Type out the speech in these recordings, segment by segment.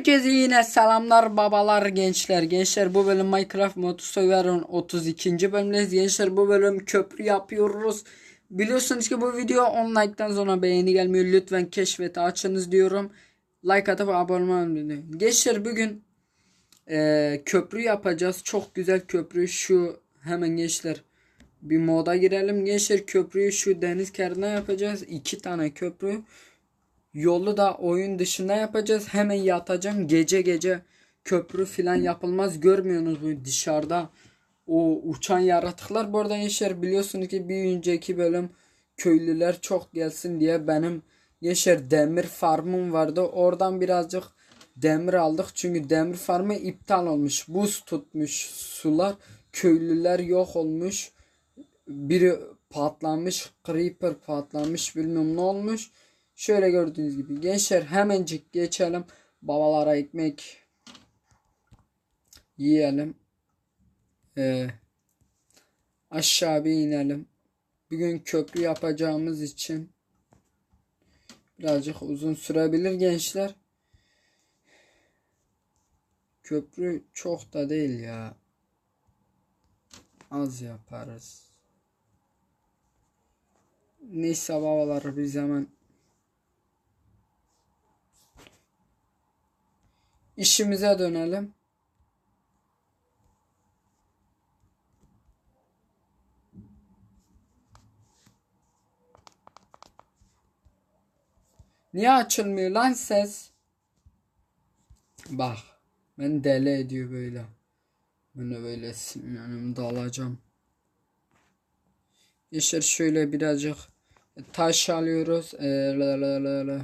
Herkese yine selamlar babalar gençler. Gençler bu bölüm Minecraft Modu Server'ın 32. bölümdeyiz. Gençler bu bölüm köprü yapıyoruz. Biliyorsunuz ki bu video 10 like'tan sonra beğeni gelmiyor. Lütfen keşfete açınız diyorum. Like atıp abone olmayı. Gençler bugün eee, köprü yapacağız. Çok güzel köprü. Şu hemen gençler bir moda girelim. Gençler köprüyü şu deniz kenarına yapacağız. İki tane köprü. Yolu da oyun dışında yapacağız. Hemen yatacağım. Gece gece köprü filan yapılmaz. Görmüyorsunuz bu dışarıda o uçan yaratıklar. Bu arada gençler biliyorsunuz ki bir önceki bölüm köylüler çok gelsin diye benim gençler demir farmım vardı. Oradan birazcık demir aldık. Çünkü demir farmı iptal olmuş. Buz tutmuş sular. Köylüler yok olmuş. Biri patlamış. Creeper patlamış. Bilmiyorum ne olmuş. Şöyle gördüğünüz gibi gençler hemencik geçelim. Babalara ekmek yiyelim. Ee, aşağı bir inelim. Bugün köprü yapacağımız için birazcık uzun sürebilir gençler. Köprü çok da değil ya. Az yaparız. Neyse babalar biz hemen işimize dönelim. Niye açılmıyor lan ses? Bak. Ben deli ediyor böyle. Ben de böyle sinirlerim dalacağım. Yeşil şöyle birazcık taş alıyoruz. Ee, la la la la.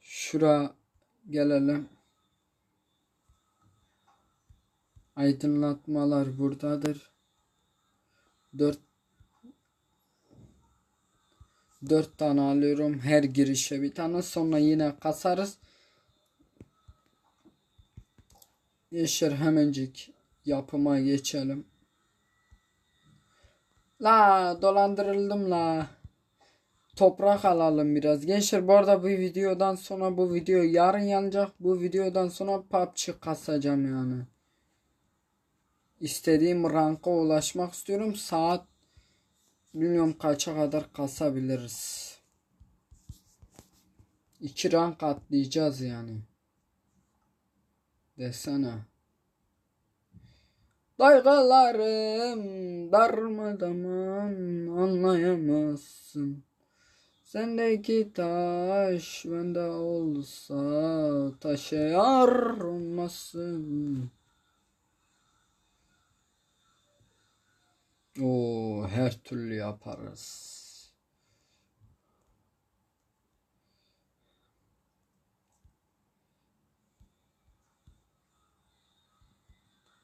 Şura gelelim. Aydınlatmalar buradadır. Dört dört tane alıyorum her girişe bir tane sonra yine kasarız. Yeşil hemencik yapıma geçelim. La dolandırıldım la. Toprak alalım biraz. Gençler bu arada bu videodan sonra bu video yarın yanacak. Bu videodan sonra PUBG kasacağım yani. İstediğim ranka ulaşmak istiyorum. Saat bilmiyorum kaça kadar kasabiliriz. İki rank atlayacağız yani. Desene. Duygularım darmadağın anlayamazsın. Sendeki taş bende olsa taşıyar olmasın. Oo, her türlü yaparız.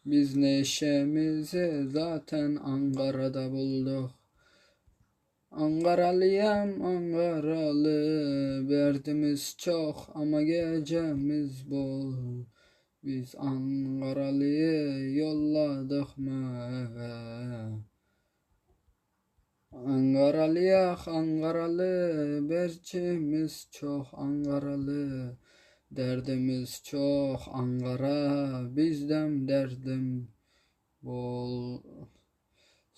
Biz neşemizi zaten Ankara'da bulduk. Ankaralıyım Ankaralı Derdimiz çok ama gecemiz bol. Biz Ankaralıyı yolladık mı eve Ankaralıyak Ankaralı Berçimiz çok Ankaralı Derdimiz çok Ankara bizden derdim bol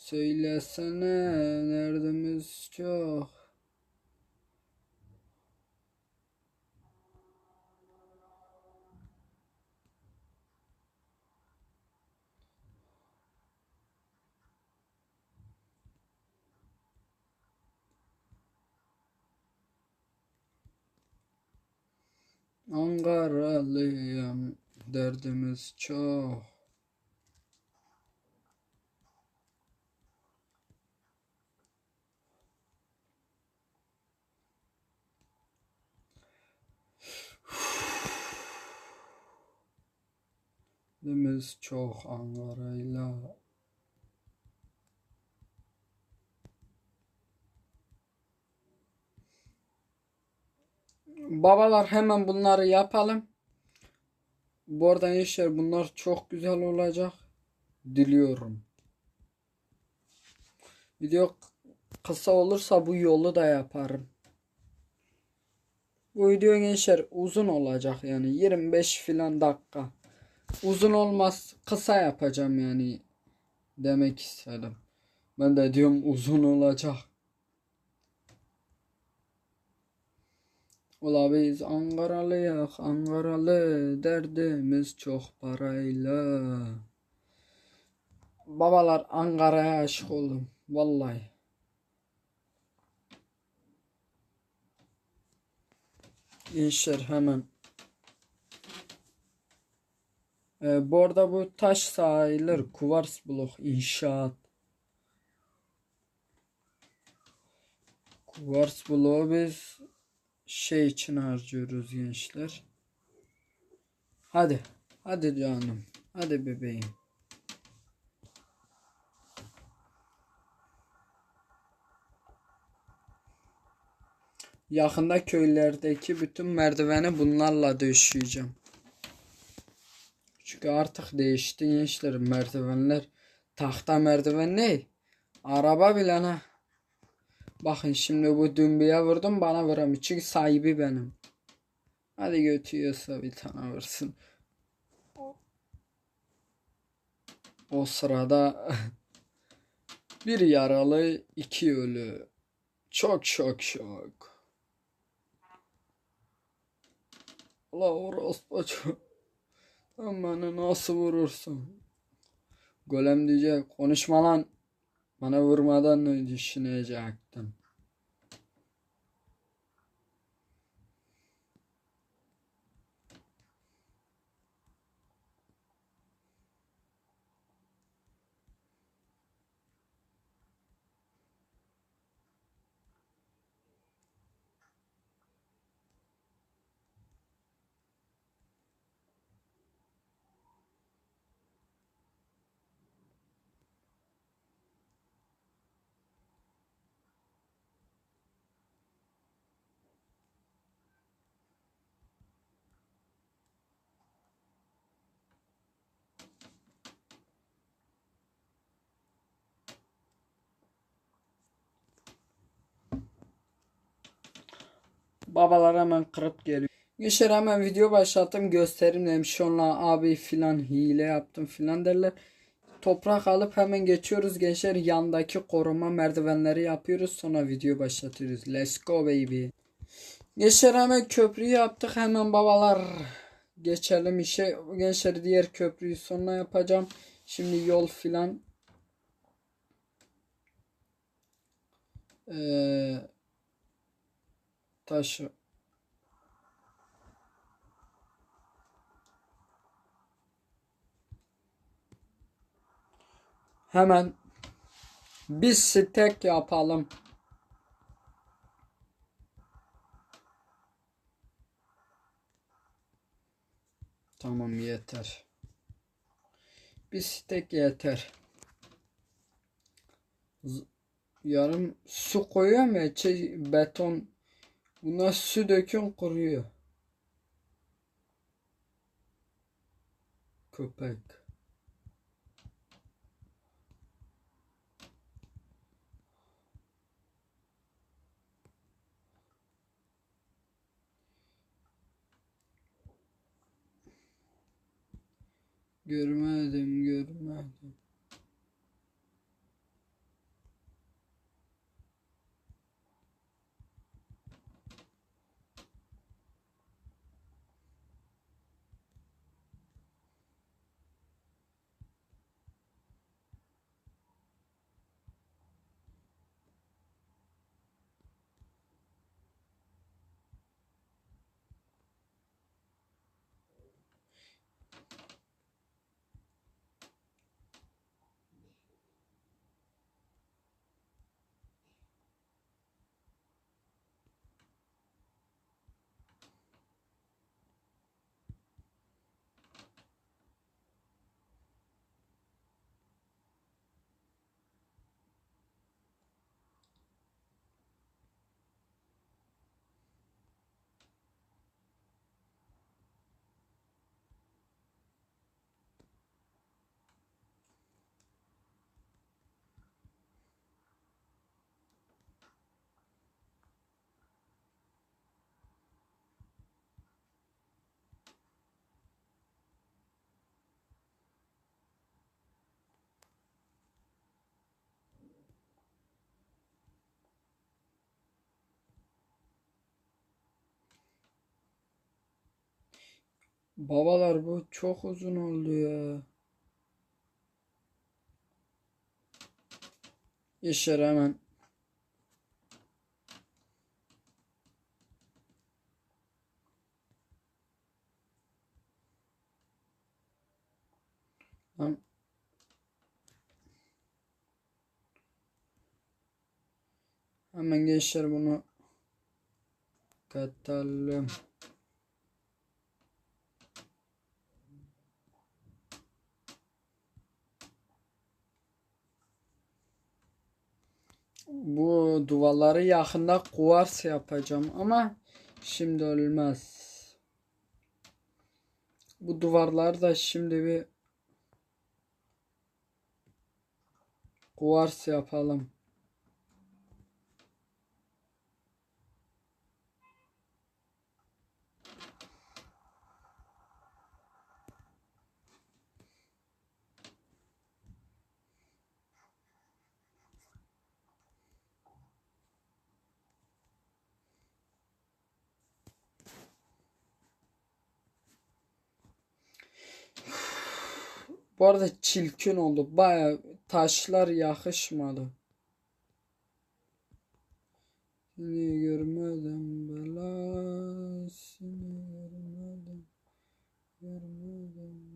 Söylesene derdimiz çok. Ankaralıyım derdimiz çok Derdimiz çok Ankara'yla Babalar hemen bunları yapalım. Bu arada gençler bunlar çok güzel olacak. Diliyorum. Video kısa olursa bu yolu da yaparım. Bu video gençler uzun olacak yani 25 filan dakika. Uzun olmaz kısa yapacağım yani demek istedim. Ben de diyorum uzun olacak. Ula biz Ankaralıyız, Ankaralı derdimiz çok parayla. Babalar Ankara'ya aşık oldum. Vallahi. Gençler hemen. Ee, bu arada bu taş sayılır. Kuvars blok inşaat. Kuvars bloğu biz şey için harcıyoruz gençler. Hadi. Hadi canım. Hadi bebeğim. Yakında köylerdeki bütün merdiveni bunlarla döşeyeceğim. Çünkü artık değişti gençler merdivenler. Tahta merdiven ne? Araba bile ha. Bakın şimdi bu dümbüye vurdum bana vuramıyor. Çünkü sahibi benim. Hadi götürüyorsa bir tane vursun. O sırada bir yaralı iki ölü. Çok çok çok. La orospu çok. Beni nasıl vurursun? Golem diyecek konuşma lan. Bana vurmadan ne Babalar hemen kırıp geliyor. Geçer hemen video başlattım göstereyim dedim. Şunla abi filan hile yaptım filan derler. Toprak alıp hemen geçiyoruz gençler. Yandaki koruma merdivenleri yapıyoruz. Sonra video başlatıyoruz. Let's go baby. Gençler hemen köprü yaptık. Hemen babalar geçelim işe. Gençler diğer köprüyü sonra yapacağım. Şimdi yol filan. Ee, taşı. Hemen bir stek yapalım. Tamam yeter. Bir stek yeter. Z- Yarım su koyuyorum ya şey, beton. Buna su dökün kuruyor. Köpek. Görmedim, görmedim. Babalar bu çok uzun oldu ya. Yaşar hemen. Lan. Hemen gençler bunu katalım. Bu duvarları yakında kuvars yapacağım ama şimdi olmaz. Bu duvarları da şimdi bir kuvars yapalım. Bu arada çirkin oldu. Baya taşlar yakışmadı. Seni görmedim belasını görmedim. Görmedim.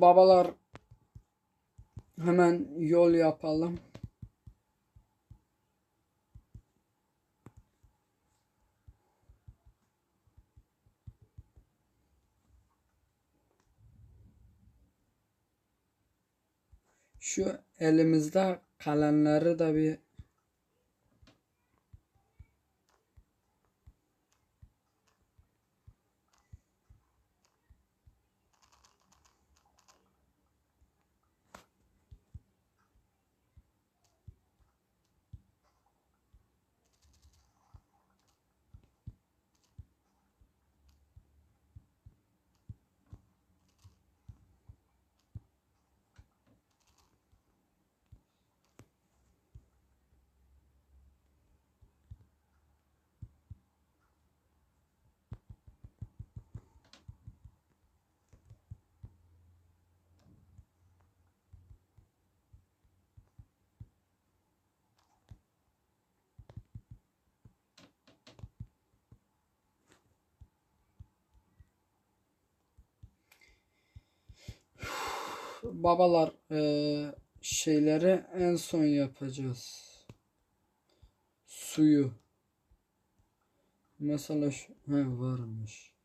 Babalar hemen yol yapalım. Şu elimizde kalanları da bir babalar eee, şeyleri en son yapacağız. Suyu. Mesela şu, he varmış.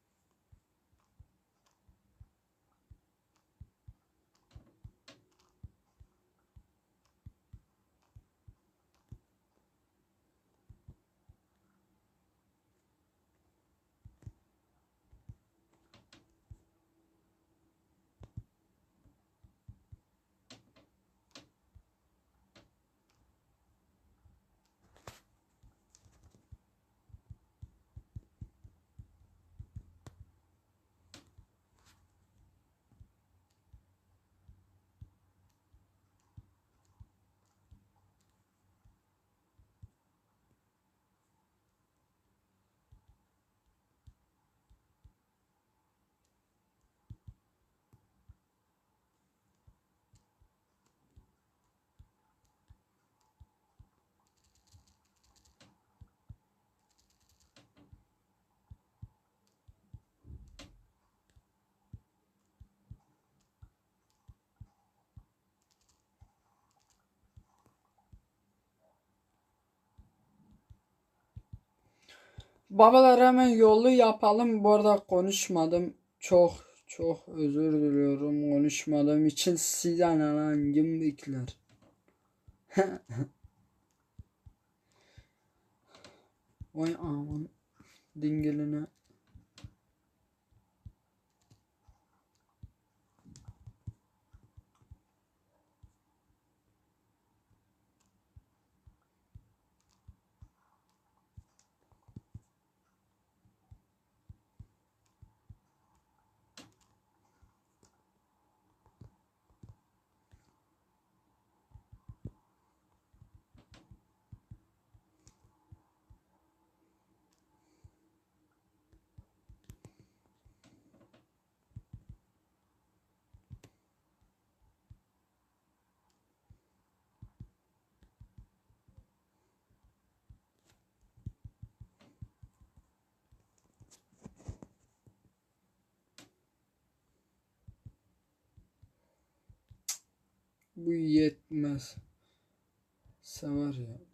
Babalar hemen yolu yapalım. Bu arada konuşmadım. Çok çok özür diliyorum konuşmadığım için sizden hangim bekler. Vay aman dingeline. Bu yetmez. Sever ya.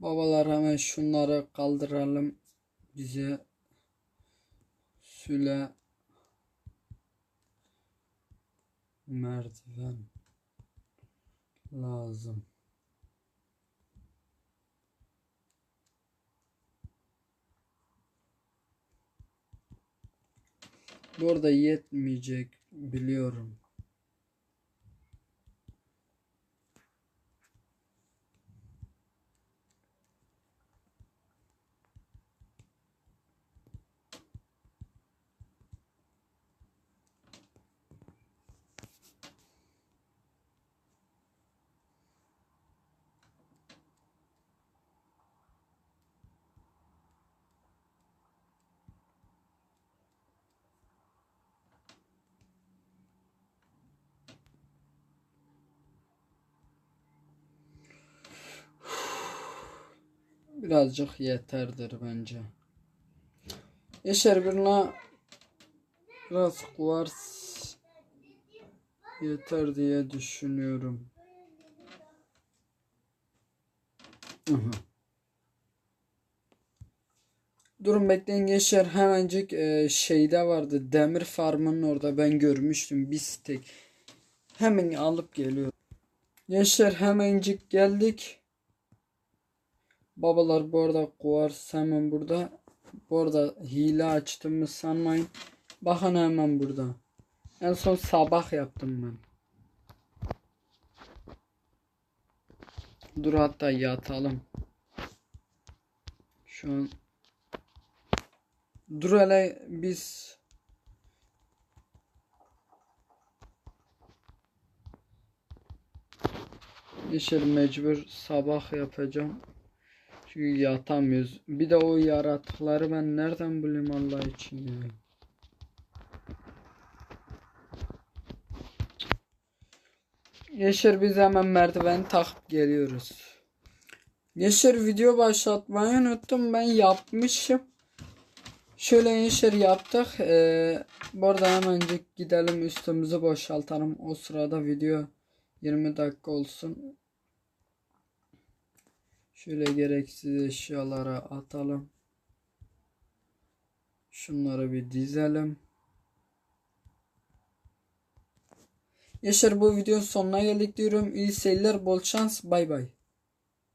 Babalar hemen şunları kaldıralım. Bize süle merdiven lazım. Bu arada yetmeyecek biliyorum. Birazcık yeterdir bence. Yaşar birine biraz kuvars yeter diye düşünüyorum. Aha. Durun bekleyin gençler hemencik e, şeyde vardı demir farmının orada ben görmüştüm bir stek. Hemen alıp geliyorum. Gençler hemencik geldik. Babalar bu arada kuvars hemen burada. Bu arada hile açtığımı sanmayın. Bakın hemen burada. En son sabah yaptım ben. Dur hatta yatalım. Şu an Dur hele biz Yeşil mecbur sabah yapacağım. Çünkü yatamıyoruz. Bir de o yaratıkları ben nereden bulayım Allah için ya. Yeşil biz hemen merdiven takıp geliyoruz. Yeşil video başlatmayı unuttum. Ben yapmışım. Şöyle yeşil yaptık. Ee, bu arada hemencik gidelim üstümüzü boşaltalım. O sırada video 20 dakika olsun. Şöyle gereksiz eşyalara atalım. Şunları bir dizelim. Yaşar bu videonun sonuna geldik diyorum. İyi seyirler, bol şans. Bay bay.